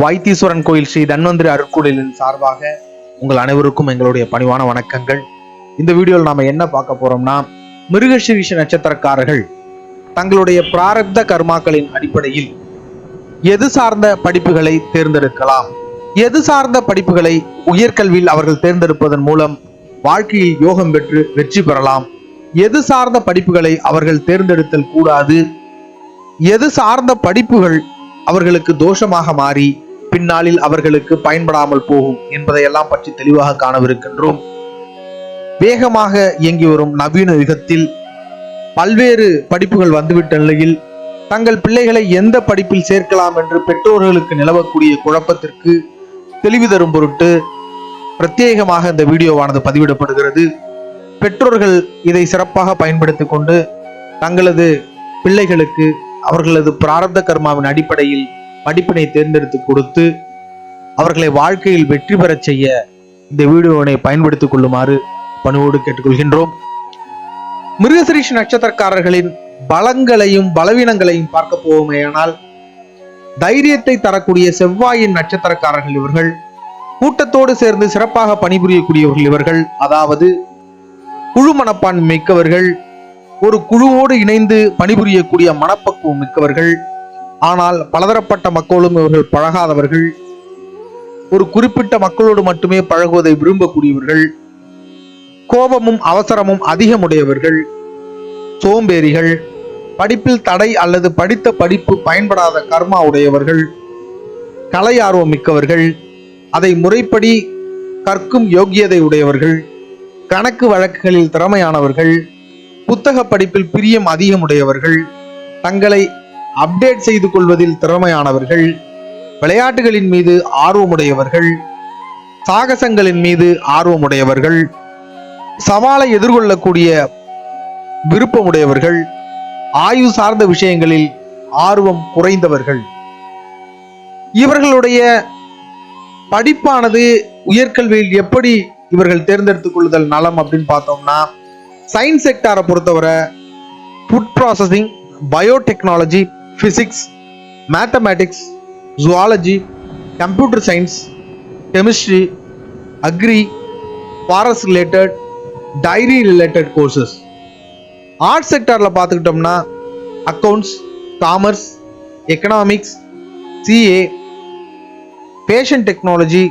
வைத்தீஸ்வரன் கோயில் ஸ்ரீ தன்வந்திரி அருட்கோயிலின் சார்பாக உங்கள் அனைவருக்கும் எங்களுடைய பணிவான வணக்கங்கள். இந்த வீடியோவில் நாம் என்ன பார்க்க போறோம்னா மிருகசீரிஷ நட்சத்திரக்காரர்கள் தங்களுடைய பிராரப்த கர்மாக்களின் அடிப்படையில் எது சார்ந்த படிப்புகளை தேர்ந்தெடுக்கலாம்? எது சார்ந்த படிப்புகளை உயர்கல்வியில் அவர்கள் தேர்ந்தெடுப்பதன் மூலம் வாழ்க்கையில் யோகம் பெற்று வெற்றி பெறலாம்? எது சார்ந்த படிப்புகளை அவர்கள் தேர்ந்தெடுத்தல் கூடாது? எது சார்ந்த படிப்புகள் அவர்களுக்கு தோஷமாக மாறி பின்னாளில் அவர்களுக்கு பயன்படாமல் போகும் என்பதையெல்லாம் பற்றி தெளிவாக காணவிருக்கின்றோம். வேகமாக இயங்கி வரும் நவீன யுகத்தில் பல்வேறு படிப்புகள் வந்துவிட்ட நிலையில் தங்கள் பிள்ளைகளை எந்த படிப்பில் சேர்க்கலாம் என்று பெற்றோர்களுக்கு நிலவக்கூடிய குழப்பத்திற்கு தெளிவு தரும் பொருட்டு பிரத்யேகமாக இந்த வீடியோவானது பதிவிடப்படுகிறது. பெற்றோர்கள் இதை சிறப்பாக பயன்படுத்திக் கொண்டு தங்களது பிள்ளைகளுக்கு அவர்களது பிராரப்த கர்மாவின் அடிப்படையில் படிப்பினை தேர்ந்தெடுத்து கொடுத்து அவர்களை வாழ்க்கையில் வெற்றி பெறச் செய்ய இந்த வீடியோவினை பயன்படுத்திக் கொள்ளுமாறு பணிவோடு கேட்டுக்கொள்கின்றோம். மிருகசிரீஷ் நட்சத்திரக்காரர்களின் பலங்களையும் பலவீனங்களையும் பார்க்க போவோமேயானால் தைரியத்தை தரக்கூடிய செவ்வாயின் நட்சத்திரக்காரர்கள் இவர்கள் கூட்டத்தோடு சேர்ந்து சிறப்பாக பணிபுரியக்கூடியவர்கள் இவர்கள். அதாவது குழு மனப்பான்மை மிக்கவர்கள் ஒரு குழுவோடு இணைந்து பணிபுரியக்கூடிய மனப்பக்குவம் மிக்கவர்கள் ஆனால் பலதரப்பட்ட மக்களும் இவர்கள் பழகாதவர்கள் ஒரு குறிப்பிட்ட மக்களோடு மட்டுமே பழகுவதை விரும்பக்கூடியவர்கள் கோபமும் அவசரமும் அதிகமுடையவர்கள் சோம்பேறிகள் படிப்பில் தடை அல்லது படித்த படிப்பு பயன்படாத கர்மா உடையவர்கள் கலை ஆர்வம் மிக்கவர்கள் அதை முறைப்படி கற்கும் யோக்கியதை உடையவர்கள் கணக்கு வழக்குகளில் திறமையானவர்கள் புத்தக படிப்பில் பிரியம் அதிகமுடையவர்கள் தங்களை அப்டேட் செய்து கொள்வதில் திறமையானவர்கள் விளையாட்டுகளின் மீது ஆர்வமுடையவர்கள் சாகசங்களின் மீது ஆர்வமுடையவர்கள் சவாலை எதிர்கொள்ளக்கூடிய விருப்பமுடையவர்கள் ஆய்வு சார்ந்த விஷயங்களில் ஆர்வம் குறைந்தவர்கள். இவர்களுடைய படிப்பானது உயர்கல்வியில் எப்படி இவர்கள் தேர்ந்தெடுத்துக் கொள்ளுதல் நலம் அப்படின்னு பார்த்தோம்னா சயின்ஸ் செக்டாரை பொறுத்தவரை food processing biotechnology physics mathematics zoology computer science chemistry agri forest related dairy related courses arts செக்டாரில் பார்த்துக்கிட்டோம்னா accounts commerce economics CA fashion technology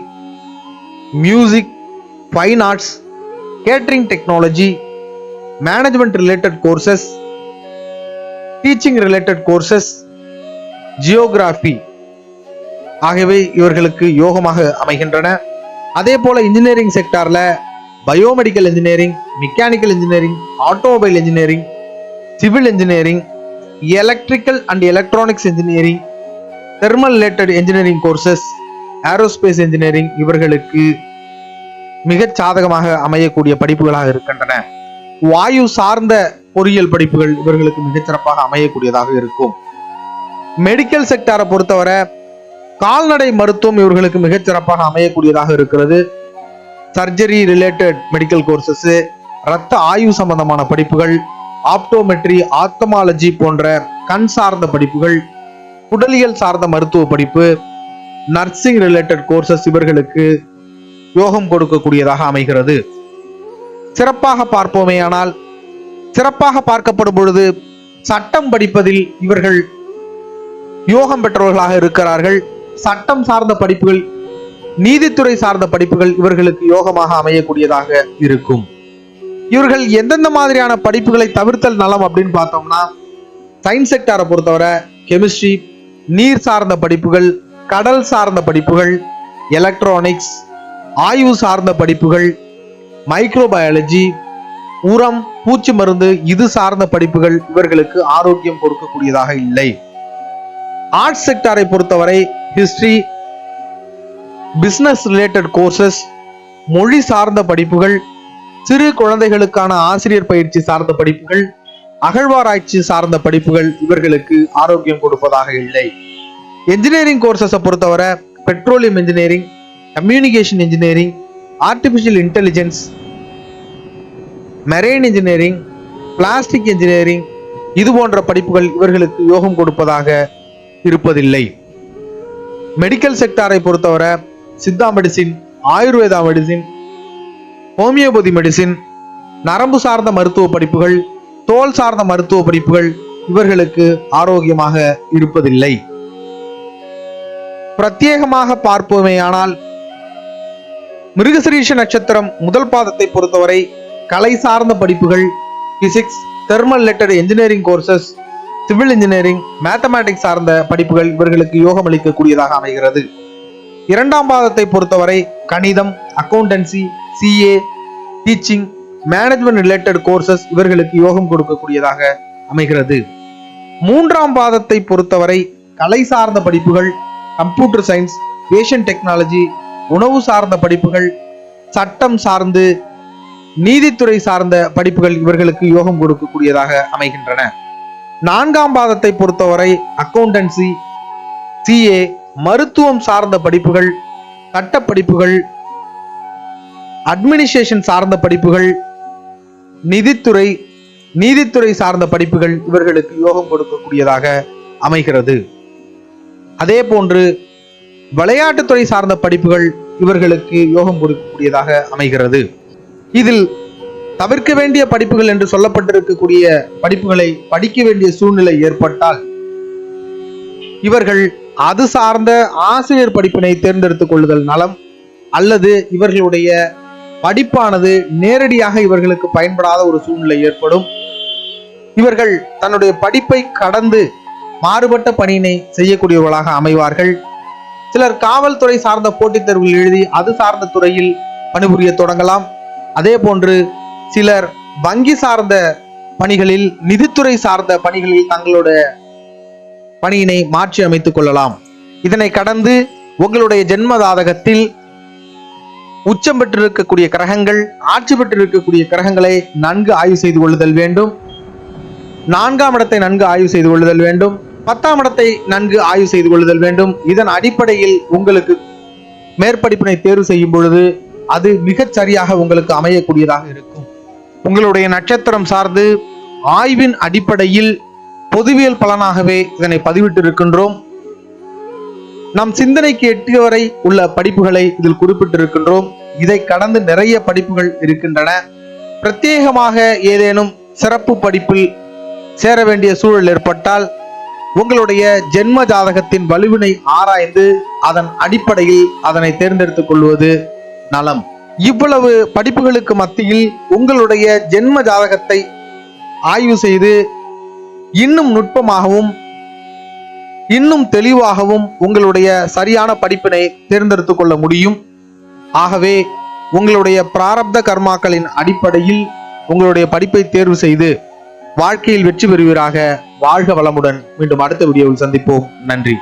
music fine arts catering technology management related courses teaching related courses geography ஆகியவை இவர்களுக்கு யோகமாக அமைகின்றன. அதே போல engineering செக்டாரில் biomedical engineering mechanical engineering automobile engineering civil engineering electrical and electronics engineering thermal related engineering courses aerospace engineering இவர்களுக்கு மிகச் சாதகமாக அமையக்கூடிய படிப்புகளாக இருக்கின்றன. வாயு சார்ந்த பொறியியல் படிப்புகள் இவர்களுக்கு மிகச் சிறப்பாக அமையக்கூடியதாக இருக்கும். மெடிக்கல் செக்டாரை பொறுத்தவரை கால்நடை மருத்துவம் இவர்களுக்கு மிகச் சிறப்பாக அமையக்கூடியதாக இருக்கிறது. சர்ஜரி ரிலேட்டட் மெடிக்கல் கோர்சஸ் இரத்த ஆய்வு சம்பந்தமான படிப்புகள் ஆப்டோமெட்ரி ஆத்தமாலஜி போன்ற கண் சார்ந்த படிப்புகள் உடலியல் சார்ந்த மருத்துவ படிப்பு நர்சிங் ரிலேட்டட் கோர்சஸ் இவர்களுக்கு யோகம் கொடுக்கக்கூடியதாக அமைகிறது. சிறப்பாக பார்ப்போமேயானால் சிறப்பாக பார்க்கப்படும் பொழுது சட்டம் படிப்பதில் இவர்கள் யோகம் பெற்றவர்களாக இருக்கிறார்கள். சட்டம் சார்ந்த படிப்புகள் நீதித்துறை சார்ந்த படிப்புகள் இவர்களுக்கு யோகமாக அமையக்கூடியதாக இருக்கும். இவர்கள் எந்தெந்த மாதிரியான படிப்புகளை தவிர்த்தல் நலம் அப்படின்னு பார்த்தோம்னா சயின்ஸ் செக்டாரை பொறுத்தவரை கெமிஸ்ட்ரி நீர் சார்ந்த படிப்புகள் கடல் சார்ந்த படிப்புகள் எலக்ட்ரானிக்ஸ் ஆய்வு சார்ந்த படிப்புகள் மைக்ரோபயாலஜி உரம் பூச்சி மருந்து இது சார்ந்த படிப்புகள் இவர்களுக்கு ஆரோக்கியம் கொடுக்கக்கூடியதாக இல்லை. ஆர்ட்ஸ் செக்டாரை பொறுத்தவரை ஹிஸ்டரி பிசினஸ் ரிலேட்டட் கோர்சஸ் மொழி சார்ந்த படிப்புகள் சிறு குழந்தைகளுக்கான ஆசிரியர் பயிற்சி சார்ந்த படிப்புகள் அகழ்வாராய்ச்சி சார்ந்த படிப்புகள் இவர்களுக்கு ஆரோக்கியம் கொடுப்பதாக இல்லை. என்ஜினியரிங் கோர்சஸை பொறுத்தவரை petroleum engineering communication engineering artificial intelligence marine engineering plastic engineering இது போன்ற படிப்புகள் இவர்களுக்கு யோகம் கொடுப்பதாக இருப்பதில்லை. மெடிக்கல் செக்டாரை பொறுத்தவரை Siddha medicine Ayurveda medicine homeopathy medicine நரம்பு சார்ந்த மருத்துவ படிப்புகள் தோல் சார்ந்த மருத்துவ படிப்புகள் இவர்களுக்கு ஆரோக்கியமாக இருப்பதில்லை. பிரத்யேகமாக பார்ப்போமேயானால் மிருகசிரீஷ நட்சத்திரம் முதல் பாதத்தை பொறுத்தவரை கலை சார்ந்த படிப்புகள் physics thermal letter engineering courses civil engineering mathematics சார்ந்த படிப்புகள் இவர்களுக்கு யோகம் அளிக்கக்கூடியதாக அமைகிறது. இரண்டாம் பாதத்தை பொறுத்தவரை கணிதம் accountancy CA teaching management related courses இவர்களுக்கு யோகம் கொடுக்கக்கூடியதாக அமைகிறது. மூன்றாம் பாதத்தை பொறுத்தவரை கலை சார்ந்த படிப்புகள் கம்ப்யூட்டர் சயின்ஸ் ஏஷியன் டெக்னாலஜி உணவு சார்ந்த படிப்புகள் சட்டம் சார்ந்து நீதித்துறை சார்ந்த படிப்புகள் இவர்களுக்கு யோகம் கொடுக்கக்கூடியதாக அமைகின்றன. நான்காம் பாதத்தை பொறுத்தவரை அக்கௌண்டன்சி சிஏ மருத்துவம் சார்ந்த படிப்புகள் சட்ட படிப்புகள் அட்மினிஸ்ட்ரேஷன் சார்ந்த படிப்புகள் நிதித்துறை நீதித்துறை சார்ந்த படிப்புகள் இவர்களுக்கு யோகம் கொடுக்கக்கூடியதாக அமைகிறது. அதே போன்று விளையாட்டுத்துறை சார்ந்த படிப்புகள் இவர்களுக்கு யோகம் கொடுக்கக்கூடியதாக அமைகிறது. இதில் தவிர்க்க வேண்டிய படிப்புகள் என்று சொல்லப்பட்டிருக்கக்கூடிய படிப்புகளை படிக்க வேண்டிய சூழ்நிலை ஏற்பட்டால் இவர்கள் அது சார்ந்த ஆசிரியர் படிப்பினை தேர்ந்தெடுத்துக் கொள்ளுதல் நலம் அல்லது இவர்களுடைய படிப்பானது நேரடியாக இவர்களுக்கு பயன்படாத ஒரு சூழ்நிலை ஏற்படும். இவர்கள் தன்னுடைய படிப்பை கடந்து மாறுபட்ட பணியினை செய்யக்கூடியவர்களாக அமைவார்கள். சிலர் காவல்துறை சார்ந்த போட்டித் தேர்வுகள் எழுதி அது சார்ந்த துறையில் பணிபுரிய தொடங்கலாம். அதே போன்று சிலர் வங்கி சார்ந்த பணிகளில் நிதித்துறை சார்ந்த பணிகளில் தங்களுடைய பணியினை மாற்றி அமைத்துக் கொள்ளலாம். இதனை கடந்து உங்களுடைய ஜென்ம ஜாதகத்தில் உச்சம் பெற்றிருக்கக்கூடிய கிரகங்கள் ஆட்சி பெற்றிருக்கக்கூடிய கிரகங்களை நன்கு ஆய்வு செய்து கொள்ளுதல் வேண்டும். நான்காம் இடத்தை நன்கு ஆய்வு செய்து கொள்ளுதல் வேண்டும். பத்தாம் இடத்தை நன்கு ஆய்வு செய்து கொள்ளுதல் வேண்டும். இதன் அடிப்படையில் உங்களுக்கு மேற்படிப்பினை தேர்வு செய்யும் பொழுது அது மிகச் சரியாக உங்களுக்கு அமையக்கூடியதாக இருக்கும். உங்களுடைய நட்சத்திரம் சார்ந்து ஆய்வின் அடிப்படையில் பொதுவியல் பலனாகவே இதனை பதிவிட்டு இருக்கின்றோம் நம் சிந்தனைக்கு எட்டு வரை உள்ள படிப்புகளை இதில் குறிப்பிட்டிருக்கின்றோம். இதை கடந்து நிறைய படிப்புகள் இருக்கின்றன. பிரத்யேகமாக ஏதேனும் சிறப்பு படிப்பில் சேர வேண்டிய சூழல் ஏற்பட்டால் உங்களுடைய ஜென்ம ஜாதகத்தின் வலுவினை ஆராய்ந்து அதன் அடிப்படையில் அதனை தேர்ந்தெடுத்துக் கொள்வது நலம். இவ்வளவு படிப்புகளுக்கு மத்தியில் உங்களுடைய ஜென்ம ஜாதகத்தை ஆய்வு செய்து இன்னும் நுட்பமாகவும் இன்னும் தெளிவாகவும் உங்களுடைய சரியான படிப்பினை தேர்ந்தெடுத்துக் கொள்ள முடியும். ஆகவே உங்களுடைய பிராரப்த கர்மாக்களின் அடிப்படையில் உங்களுடைய படிப்பை தேர்வு செய்து வாழ்க்கையில் வெற்றி பெறுவீராக. வாழ்க வளமுடன். மீண்டும் அடுத்த வீடியோவில் சந்திப்போம். நன்றி.